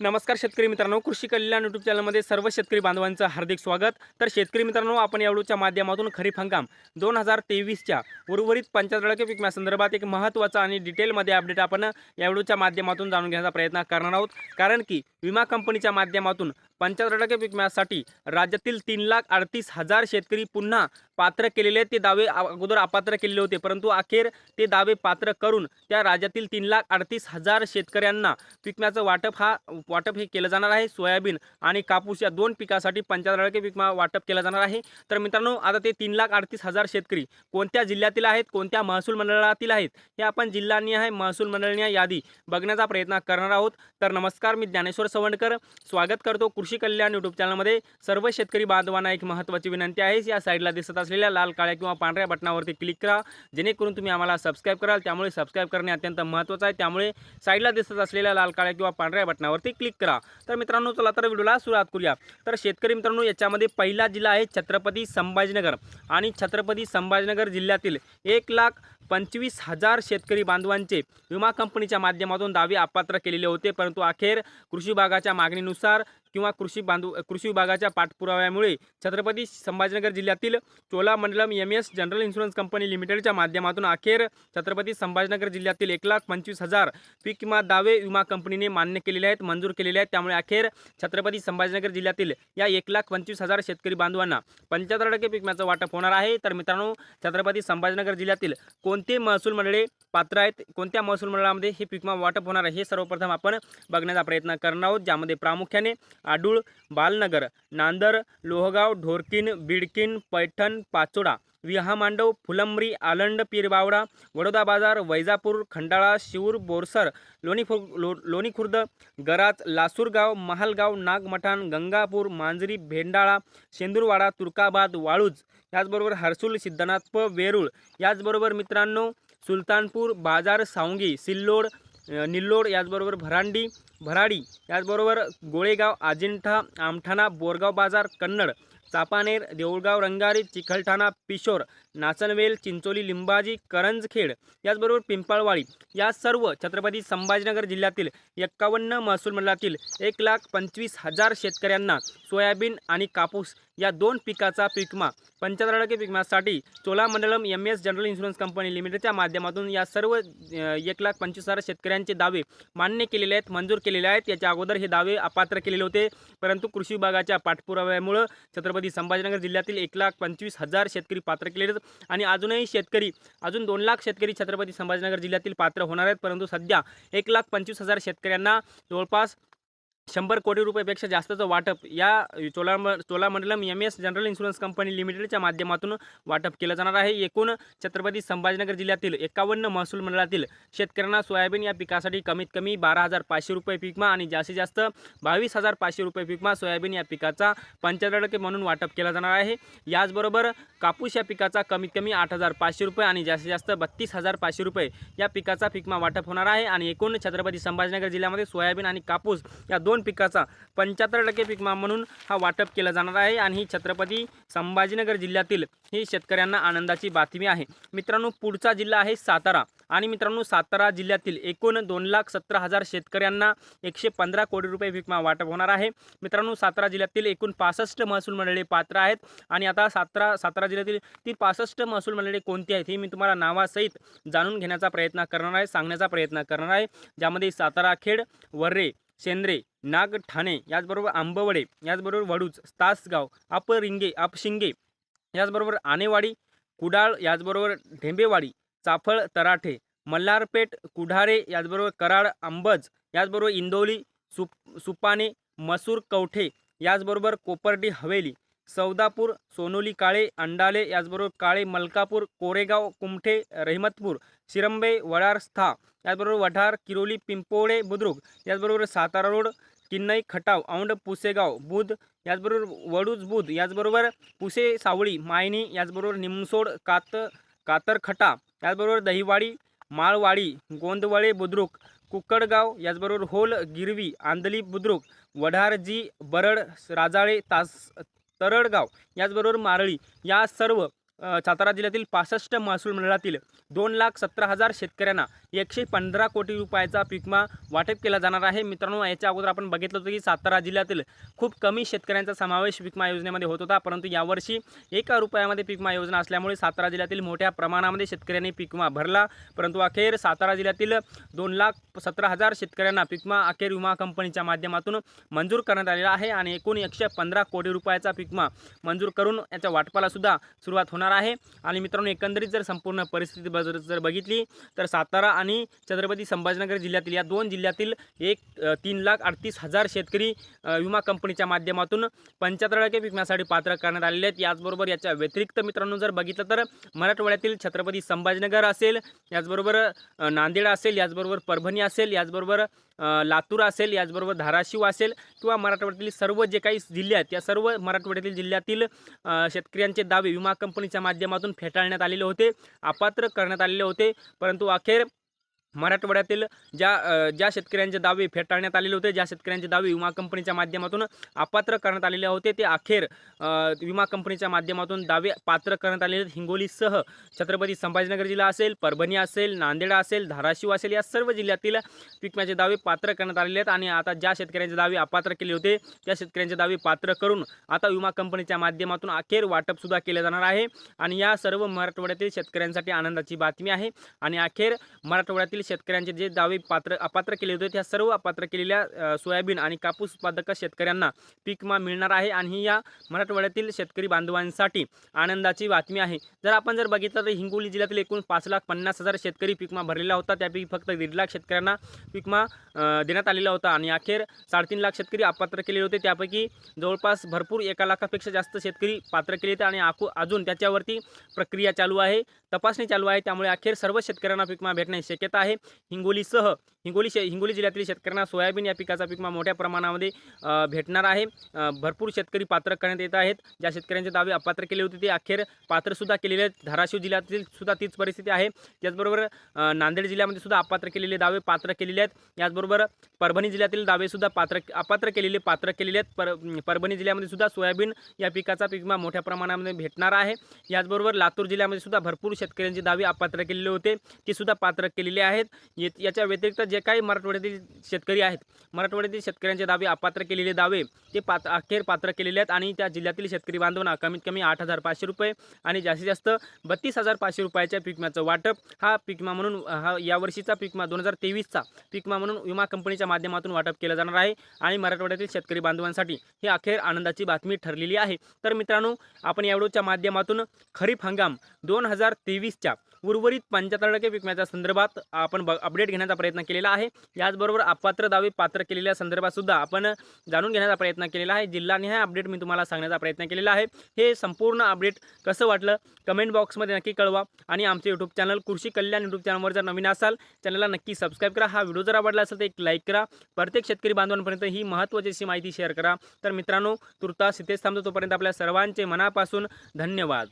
नमस्कार शेतकरी मित्रांनो कृषी कल्याण यूट्यूब चॅनलमध्ये सर्व शेतकरी बांधवांचं हार्दिक स्वागत. तर शेतकरी मित्रांनो आपण यावळूच्या माध्यमातून खरीप हंगाम दोन हजार तेवीसच्या उर्वरित पंचतळके पिकम्यासंदर्भात एक महत्त्वाचा आणि डिटेलमध्ये अपडेट आपण यावळूच्या माध्यमातून जाणून घेण्याचा प्रयत्न करणार आहोत. कारण की विमा कंपनीच्या माध्यमातून पंच्याहत्तर टक्के पिकम्यासाठी राज्यातील तीन लाख अडतीस हजार शेतकरी पुन्हा पात्र केलेले ते दावे अगोदर अपात्र केलेले होते परंतु अखेर ते दावे पात्र करून त्या राज्यातील तीन लाख अडतीस हजार शेतकऱ्यांना पिकम्याचं वाटप हा वाटप हे केलं जाणार आहे. सोयाबीन आणि कापूस या दोन पिकासाठी पंच्याहत्तर टक्के पिकमा वाटप केलं जाणार आहे. तर मित्रांनो आता ते तीन लाख अडतीस हजार शेतकरी कोणत्या जिल्ह्यातील आहेत कोणत्या महसूल मंडळातील आहेत हे आपण जिल्हानिहाय महसूल मंडळनीय यादी बघण्याचा प्रयत्न करणार आहोत. तर नमस्कार मी ज्ञानेश्वर सवंडकर. स्वागत करतो कृषी कृषी कल्याण यूट्यूब चॅनलमध्ये सर्व शेतकरी बांधवांना एक महत्त्वाची विनंती आहे. या साईडला दिसत असलेल्या लाल काळ्या किंवा पांढऱ्या बटनावरती क्लिक करा. जेणेकरून तुम्ही आम्हाला सबस्क्राईब कराल. त्यामुळे सबस्क्राईब करणे अत्यंत महत्त्वाचं आहे. त्यामुळे साईडला दिसत असलेल्या लाल काळ्या किंवा पांढऱ्या बटनावरती क्लिक करा. तर मित्रांनो चला तर व्हिडिओला सुरुवात करूया. तर शेतकरी मित्रांनो याच्यामध्ये पहिला जिल्हा आहे छत्रपती संभाजीनगर. आणि छत्रपती संभाजीनगर जिल्ह्यातील एक लाख पंचवीस हजार शेतकरी बांधवांचे विमा कंपनीच्या माध्यमातून दावे अपात्र केलेले होते. परंतु अखेर कृषी विभागाच्या मागणीनुसार किंवा कृषी बांधव कृषी विभागाच्या पाठपुराव्यामुळे छत्रपती संभाजीनगर जिल्ह्यातील Cholamandalam M S General Insurance Company लिमिटेडच्या माध्यमातून अखेर छत्रपती संभाजीनगर जिल्ह्यातील एक लाख पंचवीस हजार पीक विमा दावे विमा कंपनीने मान्य केलेले आहेत मंजूर केलेले आहेत. त्यामुळे अखेर छत्रपती संभाजीनगर जिल्ह्यातील या एक लाख पंचवीस हजार शेतकरी बांधवांना पंच्याहत्तर टक्के पीक विम्याचं वाटप होणार आहे. तर मित्रांनो छत्रपती संभाजीनगर जिल्ह्यातील कोणते महसूल मंडळे पात्र आहेत? कोणत्या महसूल मंडळामध्ये हे पीक विमा वाटप होणार आहे? हे सर्वप्रथम आपण बघण्याचा प्रयत्न करणार आहोत ज्यामध्ये प्रामुख्याने आडूळ बालनगर नांदर लोहगाव ढोरकीन बिडकीन पैठण पाचोडा विहामांडव फुलंब्री आलंड पीरबावडा वडोदा बाजार वैजापूर खंडाळा शिऊर बोरसर लोणीखुर लो लोणी खुर्द गराज लासूरगाव महालगाव नागमठाण गंगापूर मांजरी भेंडाळा शेंदूरवाडा तुर्काबाद वाळूज याचबरोबर हर्सुल सिद्धनाथ वेरूळ. याचबरोबर मित्रांनो सुलतानपूर बाजार सावंगी सिल्लोड निल्लोड याचबरोबर भरांडी भराडी याचबरोबर गोळेगाव अजिंठा आमठाणा बोरगाव बाजार कन्नड चापानेर देऊळगाव रंगारी चिखलठाणा पिशोर नाचनवेल चिंचोली लिंबाजी करंजखेड याचबरोबर पिंपळवाडी. या सर्व छत्रपती संभाजीनगर जिल्ह्यातील एक्कावन्न महसूल मंडळातील एक लाख पंचवीस हजार शेतकऱ्यांना सोयाबीन आणि कापूस या दोन पिकाचा पीकमा पंच्याहत्तर टक्के पिकमासाठी Cholamandalam M S General Insurance Company लिमिटेडच्या माध्यमातून या सर्व एक लाख पंचवीस हजार शेतकऱ्यांचे दावे मान्य केलेले आहेत मंजूर केलेले आहेत. याच्या अगोदर हे दावे अपात्र केलेले होते. परंतु कृषी विभागाच्या पाठपुराव्यामुळं छत्रपती संभाजीनगर जिल्ह्यातील एक लाख पंचवीस हजार शेतकरी पात्र केलेले आहेत. आणि अजूनही शेतकरी अजून दोन लाख शेतकरी छत्रपती संभाजीनगर जिल्ह्यातील पात्र होणार आहेत. परंतु सध्या एक लाख पंचवीस हजार शेतकऱ्यांना जवळपास शंभर कोटी रुपयापेक्षा जास्तचं वाटप या चोलाम Cholamandalam M S General Insurance Company लिमिटेडच्या माध्यमातून वाटप केलं जाणार आहे. एकूण छत्रपती संभाजीनगर जिल्ह्यातील एकावन्न महसूल मंडळातील शेतकऱ्यांना सोयाबीन या पिकासाठी कमीत कमी बारा हजार पाचशे रुपये पिकमा आणि जास्तीत जास्त बावीस हजार पाचशे रुपये पिकमा सोयाबीन या पिकाचा पंच्याहत्तर टक्के म्हणून वाटप केलं जाणार आहे. याचबरोबर कापूस या पिकाचा कमीत कमी आठ हजार पाचशे रुपये आणि जास्तीत जास्त बत्तीस हजार पाचशे रुपये या पिकाचा पिकमा वाटप होणार आहे. आणि एकूण छत्रपती संभाजीनगर जिल्ह्यामध्ये सोयाबीन आणि कापूस या दोन पिकाचा पंच्याहत्तर टक्के पीकमा म्हणून हा वाटप केला जाणार आहे आणि ही छत्रपती संभाजीनगर जिल्ह्यातील ही शेतकऱ्यांना आनंदाची बातमी आहे. मित्रांनो पुढचा जिल्हा आहे सातारा. आणि मित्रांनो सातारा जिल्ह्यातील एकूण दोन लाख सतरा हजार शेतकऱ्यांना एकशे पंधरा कोटी रुपये विकमा वाटप होणार आहे. मित्रांनो सातारा जिल्ह्यातील एकूण पासष्ट महसूल मंडळे पात्र आहेत. आणि आता सातारा सातारा जिल्ह्यातील ती पासष्ट महसूल मंडळे कोणती आहेत हे मी तुम्हाला नावासहित जाणून घेण्याचा प्रयत्न करणार आहे सांगण्याचा प्रयत्न करणार आहे. ज्यामध्ये सातारा खेड वर्रे शेंद्रे नाग ठाणे याचबरोबर आंबवडे याचबरोबर वडूज तासगाव अपरिंगे अपशिंगे याचबरोबर आनेवाडी कुडाळ याचबरोबर ढेंबेवाडी चाफळ तराठे मल्हारपेठ कुढारे याचबरोबर कराड अंबज याचबरोबर इंदोली सुप सुपाने मसूर कवठे याचबरोबर कोपर्डी हवेली सौदापूर सोनोली काळे अंडाले याचबरोबर काळे मलकापूर कोरेगाव कुमठे रहिमतपूर शिरंबे वडारस्था याचबरोबर वढार किरोली पिंपोळे बुद्रुक याचबरोबर सातारा रोड किन्नई खटाव औंड पुसेगाव बुध याचबरोबर वडूज बुध याचबरोबर पुसे सावळी मायनी याचबरोबर निमसोड कात कातरखटा याचबरोबर दहिवाडी माळवाडी गोंदवळे बुद्रुक कुक्कडगाव याचबरोबर होल गिरवी आंदली बुद्रुक वढारजी बरड राजाळे तास तरडगाव याचबरोबर मारळी या सर्व सातारा जिल्ह्यातील पासष्ट महसूल मंडळातील दोन लाख सतरा हजार शेतकऱ्यांना एकशे पंधरा कोटी रुपयाचा पिकमा वाटप केला जाणार आहे. मित्रांनो याच्या अगोदर आपण बघितलं होतं की सातारा जिल्ह्यातील खूप कमी शेतकऱ्यांचा समावेश पिकमा योजनेमध्ये होत होता परंतु यावर्षी एका रुपयामध्ये पिकमा योजना असल्यामुळे सातारा जिल्ह्यातील मोठ्या प्रमाणामध्ये शेतकऱ्यांनी पिकमा भरला. परंतु अखेर सातारा जिल्ह्यातील दोन लाख सतरा हजार शेतकऱ्यांना पिकमा अखेर विमा कंपनीच्या माध्यमातून मंजूर करण्यात आलेला आहे आणि एकूण एकशे पंधरा कोटी रुपयाचा पिकमा मंजूर करून याच्या वाटपाला सुद्धा सुरुवात होणार आहे. आणि मित्रांनो एकंदरीत जर संपूर्ण परिस्थिती बज- जर बघितली तर सातारा आणि छत्रपती संभाजीनगर जिल्ह्यातील या दोन जिल्ह्यातील एक तीन लाख अडतीस हजार शेतकरी विमा कंपनीच्या माध्यमातून पंच्याहत्तर टक्के विम्यासाठी पात्र करण्यात आलेले आहेत. याचबरोबर याच्या व्यतिरिक्त मित्रांनो जर बघितलं तर मराठवाड्यातील छत्रपती संभाजीनगर असेल याचबरोबर नांदेड असेल याचबरोबर परभणी असेल याचबरोबर लातूर असेल याचबरोबर धाराशिव असेल किंवा मराठवाड्यातील सर्व जे काही जिल्हे आहेत या सर्व मराठवाड्यातील जिल्ह्यातील शेतकऱ्यांचे दावे विमा कंपनीच्या माध्यमातून फेटाळण्यात आलेले होते अपात्र करण्यात आलेले होते. परंतु अखेर मराठवाड्यातील ज्या ज्या शेतकऱ्यांचे दावे फेटाळण्यात आलेले होते ज्या शेतकऱ्यांचे दावे विमा कंपनीच्या माध्यमातून अपात्र करण्यात आलेले होते ते अखेर विमा कंपनीच्या माध्यमातून दावे पात्र करण्यात आलेले आहेत. हिंगोलीसह छत्रपती संभाजीनगर जिल्हा असेल परभणी असेल नांदेड असेल धाराशिव असेल या सर्व जिल्ह्यातील पिकम्याचे दावे पात्र करण्यात आलेले आहेत. आणि आता ज्या शेतकऱ्यांचे दावे अपात्र केले होते त्या शेतकऱ्यांचे दावे पात्र करून आता विमा कंपनीच्या माध्यमातून अखेर वाटपसुद्धा केले जाणार आहे. आणि या सर्व मराठवाड्यातील शेतकऱ्यांसाठी आनंदाची बातमी आहे. आणि अखेर मराठवाड्यातील शेतकऱ्यांचे जे दावे पात्र अपात्र केले होते त्या सर्व अपात्र केलेल्या सोयाबीन आणि कापूस उत्पादक शेतकऱ्यांना पीक विमा मिळणार आहे आणि ही या मराठवाड्यातील शेतकरी बांधवांसाठी आनंदाची बातमी आहे. जर आपण जर बघितलं तर हिंगोली जिल्ह्यातील एकूण पाच लाख पन्नास हजार शेतकरी पीकमा भरलेला होता. त्यापैकी फक्त दीड लाख शेतकऱ्यांना पीकमा देण्यात आलेला होता आणि अखेर साडेतीन लाख शेतकरी अपात्र केलेले होते. त्यापैकी जवळपास भरपूर एका लाखापेक्षा जास्त शेतकरी पात्र केले होते आणि आखू अजून त्याच्यावरती प्रक्रिया चालू आहे तपासणी चालू आहे. त्यामुळे अखेर सर्व शेतकऱ्यांना पीकमा भेटण्याची शक्यता आहे. हिंगोलीसह हिंगोली शे हिंगोली जिल्ह्यातील शेतकऱ्यांना सोयाबीन या पिकाचा पिकमा मोठ्या प्रमाणामध्ये भेटणार आहे. भरपूर शेतकरी पात्र करण्यात येत आहेत. ज्या शेतकऱ्यांचे दावे अपात्र केले होते ते अखेर पात्रसुद्धा केलेले आहेत. धाराशिव जिल्ह्यातील सुद्धा तीच परिस्थिती आहे. त्याचबरोबर नांदेड जिल्ह्यामध्ये सुद्धा अपात्र केलेले दावे पात्र केलेले आहेत. याचबरोबर परभणी जिल्ह्यातील दावेसुद्धा पात्र अपात्र केलेले पात्र केलेले आहेत. पर परभणी जिल्ह्यामध्ये सुद्धा सोयाबीन या पिकाचा पिकमा मोठ्या प्रमाणामध्ये भेटणार आहे. याचबरोबर लातूर जिल्ह्यामध्ये सुद्धा भरपूर शेतकऱ्यांचे दावे अपात्र केलेले होते. ते सुद्धा पात्र केलेले आहेत. याच्या व्यतिरिक्त जे काही मराठवाड्यातील शेतकरी आहेत मराठवाड्यातील शेतकऱ्यांचे दावे अपात्र केलेले दावे ते पात अखेर पात्र केलेले आहेत आणि त्या जिल्ह्यातील शेतकरी बांधवांना कमीत कमी आठ हजार पाचशे रुपये आणि जास्तीत जास्त बत्तीस हजार पाचशे रुपयाच्या पीकम्याचं वाटप. हा पीकमा म्हणून हा यावर्षीचा पीकमा दोन हजार तेवीसचा पीकमा म्हणून विमा कंपनीच्या माध्यमातून वाटप केलं जाणार आहे आणि मराठवाड्यातील शेतकरी बांधवांसाठी ही अखेर आनंदाची बातमी ठरलेली आहे. तर मित्रांनो आपण या व्हिडिओच्या माध्यमातून खरीप हंगाम दोन हजार तेवीसच्या उर्वरित पंच्याहत्तर टक्के विकण्याच्या संदर्भात आपण ब अपडेट घेण्याचा प्रयत्न केलेला आहे. याचबरोबर अपात्र दावे पात्र केलेल्या संदर्भातसुद्धा आपण जाणून घेण्याचा प्रयत्न केलेला आहे. जिल्हानिहाय अपडेट मी तुम्हाला सांगण्याचा प्रयत्न केलेला आहे. हे संपूर्ण अपडेट कसं वाटलं? कमेंट बॉक्समध्ये नक्की कळवा. आणि आमचे यूट्यूब चॅनल कृषी कल्याण यूट्यूब चॅनलवर जर नवीन असाल चॅनलला नक्की सबस्क्राईब करा. हा व्हिडिओ जर आवडला असेल तर एक लाईक करा. प्रत्येक शेतकरी बांधवांपर्यंत ही महत्त्वाची अशी माहिती शेअर करा. तर मित्रांनो तुर्तास इथेच थांबतो तोपर्यंत आपल्या सर्वांचे मनापासून धन्यवाद.